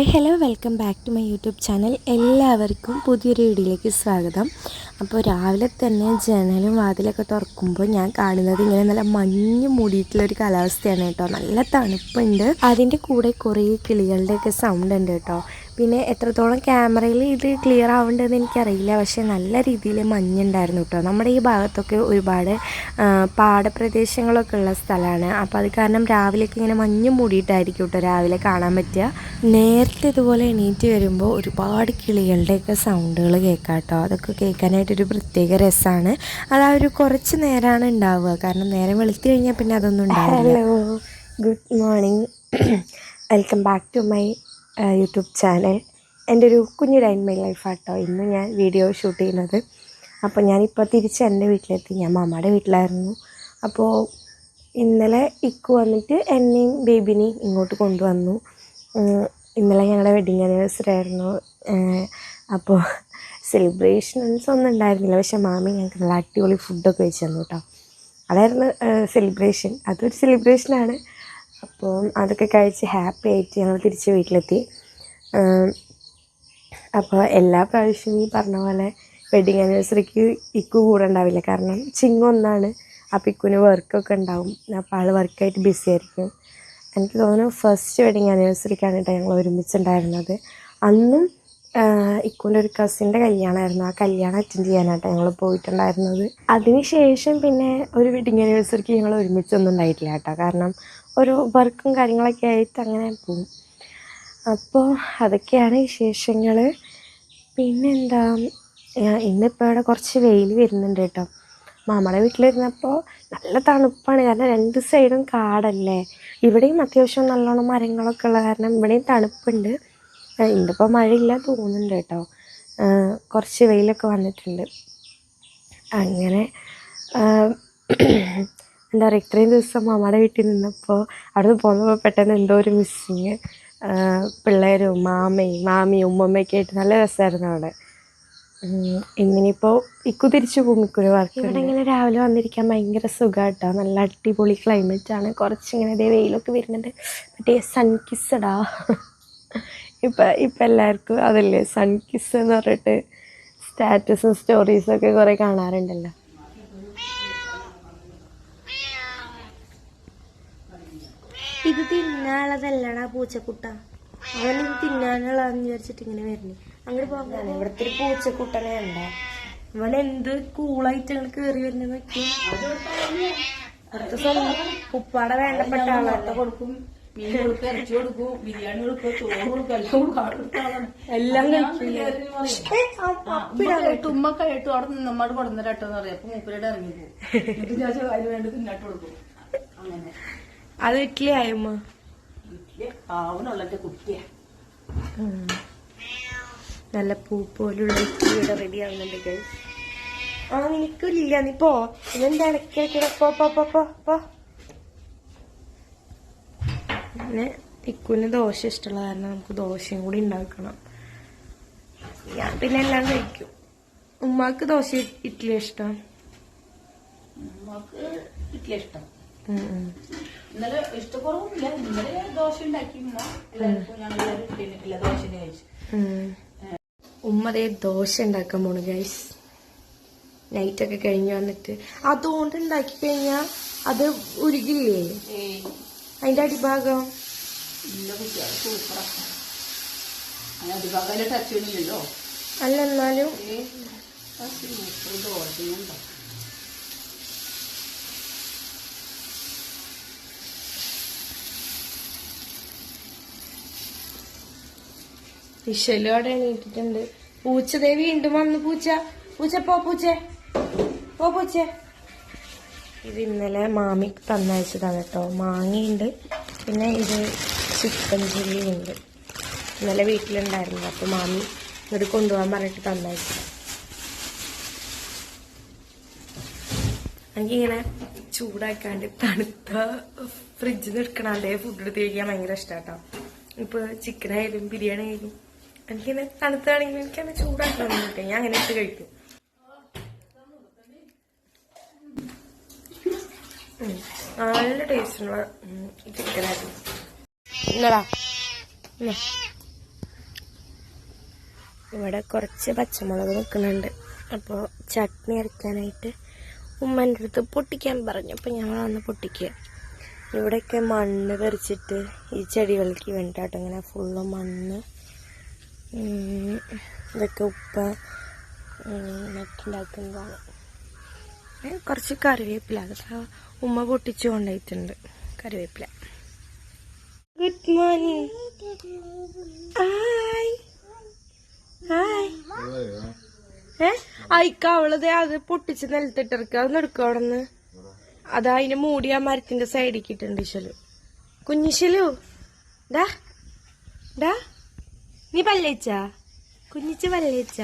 Hi hello welcome back to my YouTube channel. എല്ലാവർക്കും പുതിയൊരു വീഡിയോയിലേക്ക് സ്വാഗതം. അപ്പോൾ രാവിലെ തന്നെ ജനലും വാതിലൊക്കെ തുറക്കുമ്പോൾ ഞാൻ കാണുന്നത് ഇങ്ങനെ നല്ല മഞ്ഞ് മൂടിയിട്ടുള്ളൊരു കാലാവസ്ഥയാണ് കേട്ടോ. നല്ല തണുപ്പുണ്ട്. അതിന്റെ കൂടെ കുറേ കിളികളുടെയൊക്കെ സൗണ്ട് ഉണ്ട് കേട്ടോ. പിന്നെ എത്രത്തോളം ക്യാമറയിൽ ഇത് ക്ലിയർ ആവേണ്ടതെന്ന് എനിക്കറിയില്ല. പക്ഷേ നല്ല രീതിയിൽ മഞ്ഞുണ്ടായിരുന്നു കേട്ടോ നമ്മുടെ ഈ ഭാഗത്തൊക്കെ ഒരുപാട് പാടപ്രദേശങ്ങളൊക്കെ ഉള്ള സ്ഥലമാണ്. അപ്പോൾ അത് കാരണം രാവിലെയൊക്കെ ഇങ്ങനെ മഞ്ഞ് മൂടിയിട്ടായിരിക്കും കേട്ടോ രാവിലെ കാണാൻ പറ്റുക നേരത്തെ ഇതുപോലെ എണീറ്റ് വരുമ്പോൾ ഒരുപാട് കിളികളുടെയൊക്കെ സൗണ്ടുകൾ കേൾക്കാം കേട്ടോ അതൊക്കെ കേൾക്കാനായിട്ടൊരു പ്രത്യേക രസമാണ് അത് ആ ഒരു കുറച്ച് നേരമാണ് ഉണ്ടാവുക. കാരണം നേരം വെളുത്തു കഴിഞ്ഞാൽ പിന്നെ അതൊന്നും ഉണ്ടാവില്ല. Hello good morning welcome back to my YouTube channel. എന്റെ ഒരു കുഞ്ഞു ലൈൻ മൈ ലൈഫ് ആട്ടോ ഇന്ന് ഞാൻ വീഡിയോ ഷൂട്ട് ചെയ്യുന്നത്. അപ്പോൾ ഞാനിപ്പോൾ തിരിച്ച് എന്റെ വീട്ടിലെത്തി. ഞാൻ മാമയുടെ വീട്ടിലായിരുന്നു. അപ്പോൾ ഇന്നലെ ഇക്കു വന്നിട്ട് എന്നെയും ബേബിനെയും ഇങ്ങോട്ട് കൊണ്ടുവന്നു. ഇന്നലെ ഞങ്ങളുടെ വെഡിങ് ആനിവേഴ്സറി ആയിരുന്നു. അപ്പോൾ സെലിബ്രേഷൻസ് ഒന്നും ഉണ്ടായിരുന്നില്ല. പക്ഷെ മാമി ഞങ്ങൾക്ക് നല്ല അടിപൊളി ഫുഡൊക്കെ വെച്ച് തന്നു കേട്ടോ അതായിരുന്നു സെലിബ്രേഷൻ അതൊരു സെലിബ്രേഷനാണ് അപ്പോൾ അതൊക്കെ കഴിച്ച് ഹാപ്പി ആയിട്ട് ഞങ്ങൾ തിരിച്ച് വീട്ടിലെത്തി. അപ്പോൾ എല്ലാ പ്രാവശ്യവും ഈ പറഞ്ഞ പോലെ വെഡിങ് ആനിവേഴ്സറിക്ക് ഇക്കു കൂടെ ഉണ്ടാവില്ല. കാരണം ചിങ്ങ ഒന്നാണ്. അപ്പോൾ ഇക്കുവിന് വർക്കൊക്കെ ഉണ്ടാവും. അപ്പോൾ ആൾ വർക്കായിട്ട് ബിസി ആയിരിക്കും. എനിക്ക് തോന്നുന്നു ഫസ്റ്റ് വെഡിങ് ആനിവേഴ്സറിക്കാണ് കേട്ടോ ഞങ്ങൾ ഒരുമിച്ചുണ്ടായിരുന്നത്. അന്നും ഇക്കുവിന്റെ ഒരു കസിന്റെ കല്യാണമായിരുന്നു ആ കല്യാണം അറ്റൻഡ് ചെയ്യാനായിട്ട് ഞങ്ങൾ പോയിട്ടുണ്ടായിരുന്നത്. അതിനുശേഷം പിന്നെ ഒരു വെഡിങ് ആനിവേഴ്സറിക്ക് ഞങ്ങൾ ഒരുമിച്ചൊന്നും ഉണ്ടായിട്ടില്ല കേട്ടോ കാരണം ഒരു വർക്കും കാര്യങ്ങളൊക്കെ ആയിട്ട് അങ്ങനെ പോകും അപ്പോൾ അതൊക്കെയാണ് വിശേഷങ്ങൾ പിന്നെന്താ ഇന്നിപ്പോൾ ഇവിടെ കുറച്ച് വെയിൽ വരുന്നുണ്ട് കേട്ടോ. മാമയുടെ വീട്ടിലിരുന്നപ്പോൾ നല്ല തണുപ്പാണ്. കാരണം രണ്ട് സൈഡും കാടല്ലേ. ഇവിടെയും അത്യാവശ്യം നല്ലോണം മരങ്ങളൊക്കെ ഉള്ള കാരണം ഇവിടെയും തണുപ്പുണ്ട്. ഇന്നിപ്പോൾ മഴയില്ല തോന്നുന്നുണ്ട് കേട്ടോ. കുറച്ച് വെയിലൊക്കെ വന്നിട്ടുണ്ട്. അങ്ങനെ എന്താ പറയുക ഇത്രയും ദിവസം അമ്മയുടെ വീട്ടിൽ നിന്നപ്പോൾ അവിടെ നിന്ന് പോന്നപ്പോൾ പെട്ടെന്ന് എന്തോ ഒരു മിസ്സിങ് പിള്ളേരും മാമയും മാമിയും ഉമ്മമ്മയൊക്കെ ആയിട്ട് നല്ല രസമായിരുന്നു അവിടെ. ഇങ്ങനെയിപ്പോൾ ഇന്നിനിപ്പോൾ ഇക്കു തിരിച്ചു പോകും ഇക്കൊരു വർക്ക് ഇവിടെ ഇങ്ങനെ രാവിലെ വന്നിരിക്കാൻ ഭയങ്കര സുഖമാട്ടോ നല്ല അടിപൊളി ക്ലൈമറ്റ് ആണ്. കുറച്ചിങ്ങനെ ഇതേ വെയിലൊക്കെ വരുന്നുണ്ട്. മറ്റേ സൺ കിസ്സടാ ഇപ്പം ഇപ്പം എല്ലാവർക്കും അതല്ലേ സൺ കിസ് എന്ന് പറഞ്ഞിട്ട് സ്റ്റാറ്റസും സ്റ്റോറീസും ഒക്കെ കുറേ കാണാറുണ്ടല്ലോ. ഇത് തിന്നാനുള്ളതല്ലടാ പൂച്ചക്കുട്ട. അവനിത് തിന്നാനുള്ളതെന്ന് വിചാരിച്ചിട്ട് ഇങ്ങനെ വരുന്നു. അങ്ങോട്ട് പോകാൻ ഇവിടുത്തെ ഒരു പൂച്ചക്കുട്ടനെ ഉണ്ടോ അവൻ എന്ത് കൂളായിട്ട് ഞങ്ങൾ കയറി വരുന്ന നോക്കി അടുത്ത സ്വന്തം ഉപ്പാടെ വേണ്ടപ്പെട്ട ആളാട്ടോ കൊടുക്കും മീൻ കൊടുക്കും ഇറച്ചി ബിരിയാണി കൊടുക്കും ചോറ് കൊടുക്കും എല്ലാം കേട്ടു അവിടെ നിന്ന് നമ്മോട് കൊടുന്നരാട്ടോ എന്ന് പറയാം. അപ്പൊ മൂപ്പരോട് ഇറങ്ങി പോകും. അതിന് വേണ്ടി തിന്നാട്ട് കൊടുക്കും. അങ്ങനെ. അത് ഇഡ്ഡലി ആയമ്മ എന്റെ കുട്ടിയാ. നല്ല പൂ പോലുള്ള ഇഡ്ഡലി ഇവിടെ റെഡി ആവുന്നുണ്ട് ഗൈസ് ആ നിനക്കില്ല നീ പോ. ഇതെന്താ ഇടയ്ക്കിടയ്ക്കിടെ പോ പോ പോ പോ പോ. പിന്നെ ഇക്കുവിന് ദോശ ഇഷ്ടമുള്ള കാരണം നമുക്ക് ദോശയും കൂടി ഉണ്ടാക്കണം. ഞാൻ പിന്നെ എല്ലാം കഴിക്കും. ഉമ്മാക്ക് ദോശ ഇഡ്ഡലി ഇഷ്ടം? ഉമ്മാക്ക് ഇഡ്ഡലി ഇഷ്ടം. ഇന്നലെ ഇഷ്ടക്കുറവൊന്നുമില്ല. ഇന്നലെ ദോശ ഉണ്ടാക്കി ഉമ്മ എല്ലാവർക്കും ഞങ്ങൾ എല്ലാവരും ഇഡ്ഡലി ഇല്ല ദോശ കഴിച്ചു ഉണ്ടാക്കാൻ പോണു ഗൈസ് നൈറ്റ് ഒക്കെ കഴിഞ്ഞു വന്നിട്ട്. അതുകൊണ്ട് ഉണ്ടാക്കി കഴിഞ്ഞാ അത് ഉരുകില്ലേ? അതിന്റെ അടിഭാഗം? അല്ല എന്നാലും ദോശയുണ്ടോ വിഷലും അവിടെ എണീറ്റിട്ടുണ്ട്. പൂച്ച ദേവി വീണ്ടും വന്നു പൂച്ച. പൂച്ച പോ പൂച്ച. പോ പൂച്ച. ഇത് ഇന്നലെ മാമി തന്നയച്ചതാണ് കേട്ടോ. മാങ്ങയുണ്ട്. പിന്നെ ഇത് ചിക്കൻ ചില്ലി ഉണ്ട് ഇന്നലെ വീട്ടിലുണ്ടായിരുന്നു. അപ്പൊ മാമി ഇങ്ങോട്ട് കൊണ്ടുപോകാൻ പറഞ്ഞിട്ട് തന്നയച്ചു. എനിക്കിങ്ങനെ ചൂടാക്കാണ്ട് തണുത്ത ഫ്രിഡ്ജിൽ നിന്ന് എടുക്കണ ഫുഡ് എടുത്ത് കഴിക്കാൻ ഭയങ്കര ഇഷ്ടാട്ടോ. ഇപ്പൊ ചിക്കൻ ആയാലും ബിരിയാണി ആയാലും എനിക്കിങ്ങനെ തണുത്താണെങ്കിൽ എനിക്കങ്ങനെ ചൂടാക്കണം എന്നിട്ട് ഞാൻ അങ്ങനെ ഇട്ട് കഴിക്കും. നല്ല ടേസ്റ്റുള്ള ചിക്കനായിരുന്നു ഇന്നടാ ഇവിടെ കുറച്ച് പച്ചമുളക് നിൽക്കുന്നുണ്ട് അപ്പോൾ ചട്നി അരയ്ക്കാനായിട്ട് ഉമ്മന്റെ അടുത്ത് പൊട്ടിക്കാൻ പറഞ്ഞു. അപ്പോൾ ഞങ്ങൾ അന്ന് പൊട്ടിക്കുക. ഇവിടെയൊക്കെ മണ്ണ് തെറിച്ചിട്ട് ഈ ചെടികൾക്ക് വേണ്ടിയിട്ടോ ഇങ്ങനെ ഫുള്ള് മണ്ണ് ഇതൊക്കെ ഉപ്പ നട്ടുണ്ടാക്കുന്നതാണ് ഏ, കുറച്ച് കറിവേപ്പില. അതൊക്കെ ഉമ്മ പൊട്ടിച്ചു കൊണ്ടായിട്ടുണ്ട് കറിവേപ്പില. ഗുഡ് മോർണിംഗ് ഹായ് ഹായ് ഏ അയക്ക അവളത് അത് പൊട്ടിച്ച് നിലത്തിട്ടിറക്കുക അതൊന്ന് എടുക്കുക അവിടെ നിന്ന് അതാ അതിന് മൂടി ആ മരത്തിന്റെ സൈഡിൽ ഇട്ടുണ്ട് ഇശലു കുഞ്ഞിശലു. ഡാ. ഡാ. നീ പല്ലേച്ച? കുഞ്ഞിച്ച് പല്ലേച്ച?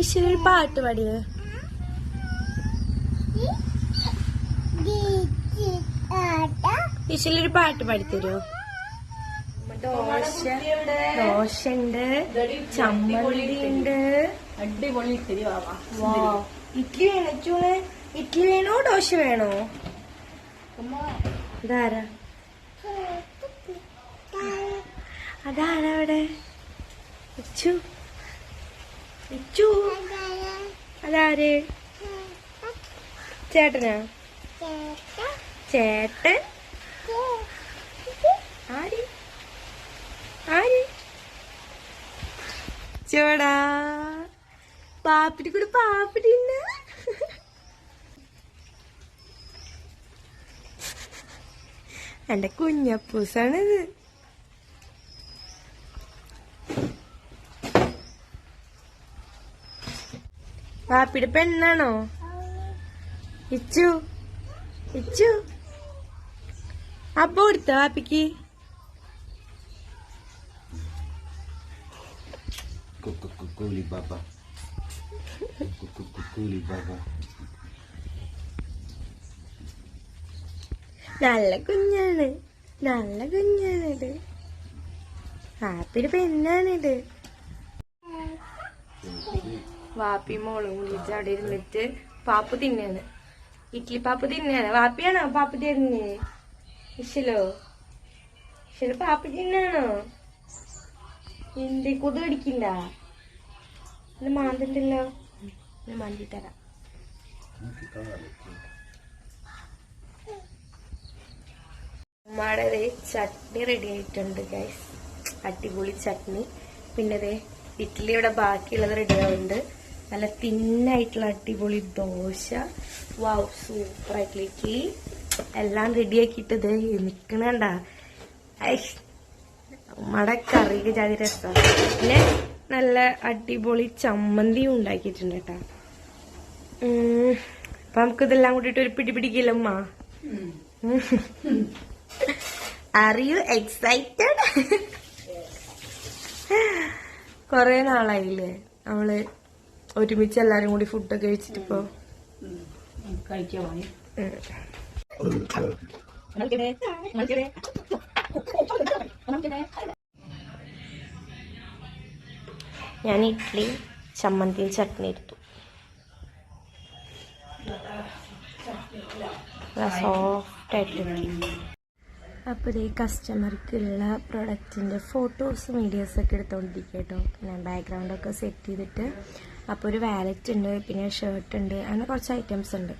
ഇശലു ഒരു പാട്ട് പാടിയത് ഇശലൊരു പാട്ട് പാടിത്തരുമോ ദോശ ദോശ ഉണ്ട് ചമ്മന്തി ഉണ്ട് അടിപൊളി ഇത്തിരി ഇഡ്ഡലി വേണോ ചൂണ് ഇഡ്ഡലി വേണോ ദോശ വേണോ? ഇതാരാ? അതാരാ അവിടെ? ഇച്ചു. ഇച്ചു. അതാര്? ചേട്ടനാ? ചേട്ടൻ? ആര്? ആര്? ചേടാ. പാപ്പിടി കൂടെ പാപ്പിടി എന്റെ കുഞ്ഞപ്പൂസാണിത് പാപ്പിയുടെ പെണ്ണാണോ ഇച്ചു ഇച്ചു അപ്പൊ കൊടുത്ത പാപ്പിക്ക് Kukuli baba. Kukuli baba. നല്ല കുഞ്ഞാണ്. നല്ല കുഞ്ഞാണിത്. വാപ്പിയുടെ പെണ്ണാണിത്. വാപ്പി മോളും വിളിച്ച് അവിടെ ഇരുന്നിട്ട് പാപ്പു തിന്നാണ്. ഇഡ്ലി പാപ്പു തിന്നാണ്. വാപ്പിയാണോ പാപ്പ് തരുന്നേ? ഇഷലോ ഇഷൽ പാപ്പു തിന്നാണോ? എന്ത് കൊതു കടിക്കണ്ട? മാന്തിണ്ടല്ലോ. മാന്തി തരാം. ഉമ്മയുടെ ചട്നി റെഡി ആയിട്ടുണ്ട് ഗൈസ് അടിപൊളി ചട്നി. പിന്നെ ദേ ഇഡ്ഡലിയുടെ ബാക്കിയുള്ളത് റെഡി ആവുന്നുണ്ട്. നല്ല തിന്നായിട്ടുള്ള അടിപൊളി ദോശ. വാവ് സൂപ്പർ ആയിട്ടുള്ള ഇഡ്ഡലി എല്ലാം റെഡി ആക്കിയിട്ട് ഇത് നിക്കണണ്ട ഐഷ് ഉമ്മയുടെ കറിക്ക് ജാതി രസമാണ് പിന്നെ നല്ല അടിപൊളി ചമ്മന്തിയും ഉണ്ടാക്കിയിട്ടുണ്ട് കേട്ടാ. അപ്പൊ നമുക്കിതെല്ലാം കൂട്ടിയിട്ട് ഒരു പിടി പിടിക്കില്ല ഉമ്മ? ആർ യു എക്സൈറ്റഡ് കൊറേ നാളായില്ലേ നമ്മൾ ഒരുമിച്ച് എല്ലാരും കൂടി ഫുഡൊക്കെ കഴിച്ചിട്ട് ഇപ്പൊ. ഞാൻ ഇഡ്ഡലി ചമ്മന്തിയും ചട്നി എടുത്തു. സോഫ്റ്റ് ആയിട്ട് അപ്പോൾ ഈ കസ്റ്റമർക്കുള്ള പ്രൊഡക്റ്റിന്റെ ഫോട്ടോസ് വീഡിയോസൊക്കെ എടുത്തുകൊണ്ടിരിക്കുക കേട്ടോ ഞാൻ ബാക്ക്ഗ്രൗണ്ടൊക്കെ സെറ്റ് ചെയ്തിട്ട് അപ്പോൾ ഒരു വാലറ്റ് ഉണ്ട് പിന്നെ ഷർട്ട് ഉണ്ട് അങ്ങനെ കുറച്ച് ഐറ്റംസ് ഉണ്ട്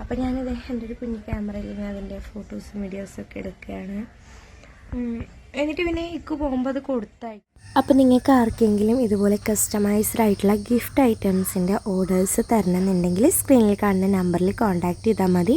അപ്പോൾ ഞാനിത് എന്റെ ഒരു കുഞ്ഞു ക്യാമറയിൽ ഞാൻ അതിന്റെ ഫോട്ടോസും വീഡിയോസൊക്കെ എടുക്കുകയാണ്. എന്നിട്ട് പിന്നെ ഇക്ക് പോകുമ്പോൾ അത് കൊടുത്തായി. അപ്പോൾ നിങ്ങൾക്ക് ആർക്കെങ്കിലും ഇതുപോലെ കസ്റ്റമൈസ്ഡ് ആയിട്ടുള്ള ഗിഫ്റ്റ് ഐറ്റംസിന്റെ ഓർഡേഴ്സ് തരണമെന്നുണ്ടെങ്കിൽ സ്ക്രീനിൽ കാണുന്ന നമ്പറിൽ കോൺടാക്റ്റ് ചെയ്താൽ മതി.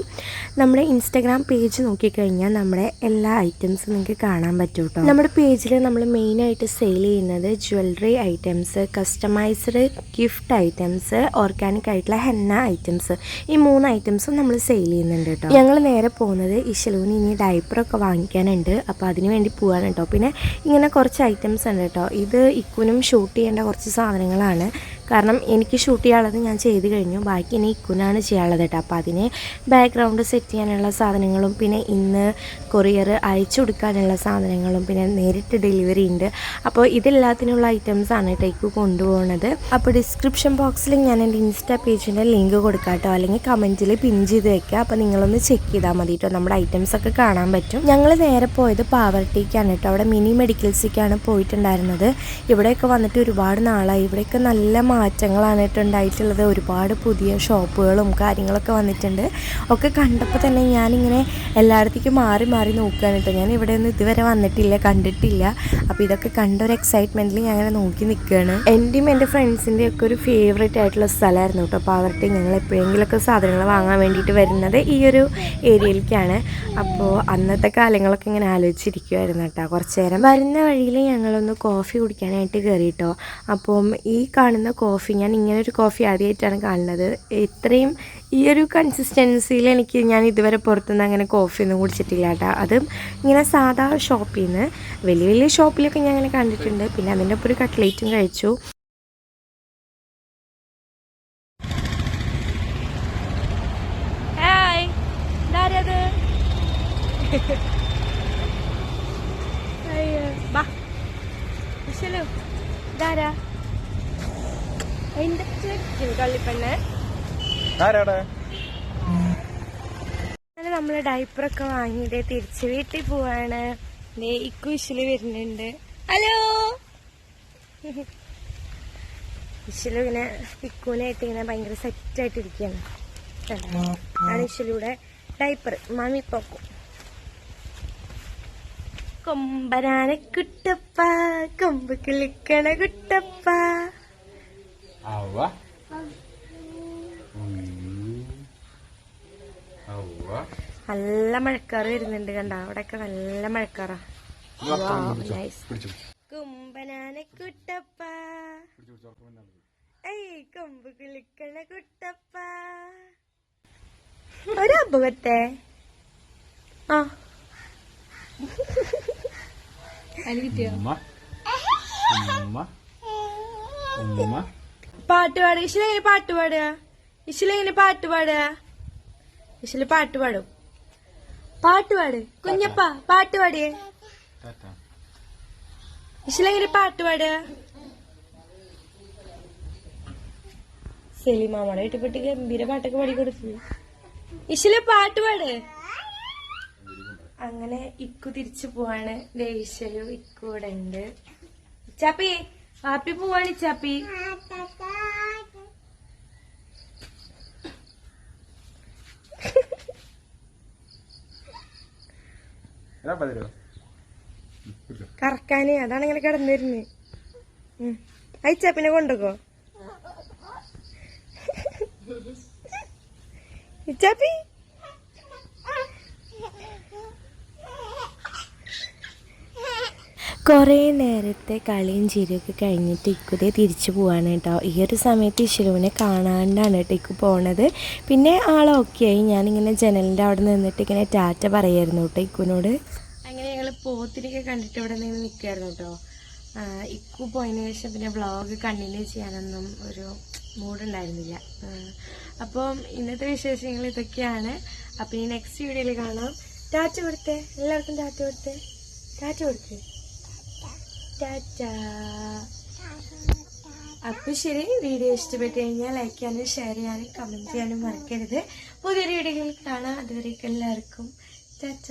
നമ്മുടെ ഇൻസ്റ്റാഗ്രാം പേജ് നോക്കിക്കഴിഞ്ഞാൽ നമ്മുടെ എല്ലാ ഐറ്റംസും നിങ്ങൾക്ക് കാണാൻ പറ്റും കേട്ടോ നമ്മുടെ പേജിൽ നമ്മൾ മെയിനായിട്ട് സെയിൽ ചെയ്യുന്നത് jewellery items customised gift items organic ആയിട്ടുള്ള ഹെന്ന ഐറ്റംസ് ഈ മൂന്ന് ഐറ്റംസും നമ്മൾ സെയിൽ ചെയ്യുന്നുണ്ട് കേട്ടോ ഞങ്ങൾ നേരെ പോകുന്നത് ഇഷലൂന് ഇനി ഡൈപ്പറൊക്കെ വാങ്ങിക്കാനുണ്ട്. അപ്പോൾ അതിന് വേണ്ടി പോകാൻ കേട്ടോ. പിന്നെ ഇങ്ങനെ കുറച്ച് ഐറ്റംസ് ഉണ്ട് കേട്ടോ. ഇത് ഇക്കുനും ഷൂട്ട് ചെയ്യേണ്ട കുറച്ച് സാധനങ്ങളാണ്. കാരണം എനിക്ക് ഷൂട്ട് ചെയ്യാനുള്ളത് ഞാൻ ചെയ്ത് കഴിഞ്ഞു. ബാക്കി ഇനി ഇക്കുനാണ് ചെയ്യാനുള്ളത് കേട്ടോ. അപ്പോൾ അതിന് ബാക്ക്ഗ്രൗണ്ട് സെറ്റ് ചെയ്യാനുള്ള സാധനങ്ങളും പിന്നെ ഇന്ന് കൊറിയർ അയച്ചു കൊടുക്കാനുള്ള സാധനങ്ങളും പിന്നെ നേരിട്ട് ഡെലിവറി ഉണ്ട്. അപ്പോൾ ഇതെല്ലാത്തിനുള്ള ഐറ്റംസ് ആണ് കൊണ്ടുപോകുന്നത് അപ്പോൾ ഡിസ്ക്രിപ്ഷൻ ബോക്സിൽ ഞാൻ എന്റെ ഇൻസ്റ്റാ പേജിന്റെ ലിങ്ക് കൊടുക്കാം കേട്ടോ. അല്ലെങ്കിൽ കമന്റിൽ പിൻ ചെയ്ത് വെക്കുക. അപ്പോൾ നിങ്ങളൊന്ന് ചെക്ക് ചെയ്താൽ മതി കേട്ടോ. നമ്മുടെ ഐറ്റംസ് ഒക്കെ കാണാൻ പറ്റും. ഞങ്ങൾ നേരെ പോയത് പാവർട്ടിക്കാണ് കേട്ടോ. അവിടെ മിനി മെഡിക്കൽസിക്കാണ് പോയിട്ടുണ്ടായിരുന്നത്. ഇവിടെയൊക്കെ വന്നിട്ട് ഒരുപാട് നാളായി. ഇവിടെയൊക്കെ നല്ല മാറ്റങ്ങളാണ് കേട്ടോ ഉണ്ടായിട്ടുള്ളത്. ഒരുപാട് പുതിയ ഷോപ്പുകളും കാര്യങ്ങളൊക്കെ വന്നിട്ടുണ്ട്. ഒക്കെ കണ്ടപ്പോൾ തന്നെ ഞാനിങ്ങനെ എല്ലായിടത്തേക്കും മാറി മാറി നോക്കുകയാണ് കേട്ടോ. ഞാൻ ഇവിടെ ഒന്നും ഇതുവരെ വന്നിട്ടില്ല കണ്ടിട്ടില്ല. അപ്പോൾ ഇതൊക്കെ കണ്ട ഒരു എക്സൈറ്റ്മെന്റിൽ ഞാൻ ഇങ്ങനെ നോക്കി നിൽക്കുകയാണ്. എന്റെയും എന്റെ ഫ്രണ്ട്സിന്റെയും ഒക്കെ ഒരു ഫേവറേറ്റ് ആയിട്ടുള്ള സ്ഥലമായിരുന്നു കേട്ടോ. അപ്പോൾ അവരുടെ ഞങ്ങൾ എപ്പോഴെങ്കിലുമൊക്കെ സാധനങ്ങൾ വാങ്ങാൻ വേണ്ടിയിട്ട് വരുന്നത് ഈ ഒരു ഏരിയയിലേക്കാണ്. അപ്പോൾ അന്നത്തെ കാലങ്ങളൊക്കെ ഇങ്ങനെ ആലോചിച്ചിരിക്കുമായിരുന്നു കേട്ടോ. കുറച്ച് നേരം വരുന്ന വഴിയിൽ ഞങ്ങളൊന്ന് കോഫി കുടിക്കാനായിട്ട് കയറി കേട്ടോ. അപ്പം ഈ കാണുന്ന കോഫി ഞാൻ ഇങ്ങനെ ഒരു കോഫി ആദ്യമായിട്ടാണ് കാണുന്നത്. ഇത്രയും ഈ ഒരു കൺസിസ്റ്റൻസിയിൽ എനിക്ക് ഞാൻ ഇതുവരെ പുറത്തുനിന്ന് അങ്ങനെ കോഫി ഒന്നും കുടിച്ചിട്ടില്ല കേട്ടോ. അതും ഇങ്ങനെ സാധാ ഷോപ്പിൽ നിന്ന് വലിയ വലിയ ഷോപ്പിലൊക്കെ ഞാൻ അങ്ങനെ കണ്ടിട്ടുണ്ട്. പിന്നെ അതിന്റെ ഒപ്പം ഒരു കട്ട്ലേറ്റും കഴിച്ചു. അയ്യോ ബാ. വിശലു. ഇതാരാ? കള്ളിപ്പെണ്ണ് ആരാടെ? അങ്ങനെ നമ്മൾ ഡൈപ്പറൊക്കെ വാങ്ങിയിട്ട് തിരിച്ചു വീട്ടിൽ പോവാണ്. ഇക്കുശിൽ ഇക്കു വരുന്നുണ്ട്. ഹലോ? വിശലു ഇങ്ങനെ ഇക്കുനായിട്ട് ഇങ്ങനെ ഭയങ്കര സെറ്റ് ആയിട്ടിരിക്കുകയാണ് കണ്ടോ? ആണ് വിശലൂടെ ഡൈപ്പർ മാമി പോക്കും. കൊമ്പനാന കുട്ടപ്പ കൊമ്പ് കിളിക്കണ കുട്ടപ്പ. അവ അവ നല്ല മഴക്കാറ് വരുന്നുണ്ട് കണ്ട? അവിടെയൊക്കെ നല്ല മഴക്കാറാ. കുമ്പനാന കുട്ടപ്പ. ഏയ് കൊമ്പ് കുളിക്കണ കുട്ടപ്പ. ഒരു അപകത്തെ? ആ. ഉമ്മ. ഉമ്മ. ഉമ്മ. പാട്ട് പാടുക ഇശില എങ്ങനെ പാട്ട് പാടുക ഇശില എങ്ങനെ പാട്ട് പാടുക ഇശല പാട്ട് പാടും. പാട്ട് പാട്. കുഞ്ഞപ്പ പാട്ട് പാടിയേ ഇശില എങ്ങനെ പാട്ട് പാടുക സെലിമാമോടെ വീട്ടിൽപ്പെട്ട് ഗംഭീര പാട്ടൊക്കെ പാടി കൊടുത്തു. ഇശില പാട്ട് പാട്. അങ്ങനെ ഇക്കു തിരിച്ചു പോവാണ്. ദേഷ്യലു ഇക്കൂടെ ഉണ്ട് ചാപ്പി ആപ്പി പോവാണ് ഇച്ചാപ്പി കറക്കാന് അതാണ് ഇങ്ങനെ കിടന്നിരുന്ന് പിന്നെ കൊണ്ടുക്കോ. ഇച്ചാപ്പി. കുറേ നേരത്തെ കളിയും ചിരിയൊക്കെ കഴിഞ്ഞിട്ട് ഇക്കുതെ തിരിച്ചു പോവാണ് കേട്ടോ. ഈ ഒരു സമയത്ത് ഇശുരുവിനെ കാണാണ്ടാണ് കേട്ടോ ഇക്കു പോണത്. പിന്നെ ആൾ ഓക്കെ ആയി. ഞാനിങ്ങനെ ജനലിന്റെ അവിടെ നിന്നിട്ട് ഇങ്ങനെ ടാറ്റ പറയായിരുന്നു കേട്ടോ ഇക്കുനോട്. അങ്ങനെ ഞങ്ങൾ പോത്തിനൊക്കെ കണ്ടിട്ട് ഇവിടെ നിന്ന് നിൽക്കുമായിരുന്നു കേട്ടോ. ഇക്കു പോയതിന് ശേഷം പിന്നെ വ്ളോഗ് കണ്ടിന്യൂ ചെയ്യാനൊന്നും ഒരു മൂഡുണ്ടായിരുന്നില്ല. അപ്പം ഇന്നത്തെ വിശേഷങ്ങൾ ഇതൊക്കെയാണ്. അപ്പം ഈ നെക്സ്റ്റ് വീഡിയോയിൽ കാണാം. ടാറ്റ കൊടുത്തേ. എല്ലാവർക്കും ടാറ്റ കൊടുത്തേ. ടാറ്റ കൊടുത്തേ ടാറ്റ ശരി വീഡിയോ ഇഷ്ടപ്പെട്ട് കഴിഞ്ഞാൽ ലൈക്ക് ചെയ്യാനും ഷെയർ ചെയ്യാനും കമന്റ് ചെയ്യാനും മറക്കരുത്. പുതിയൊരു വീഡിയോയിൽ കാണാം. അതുവരേക്കും എല്ലാവർക്കും. ടാറ്റ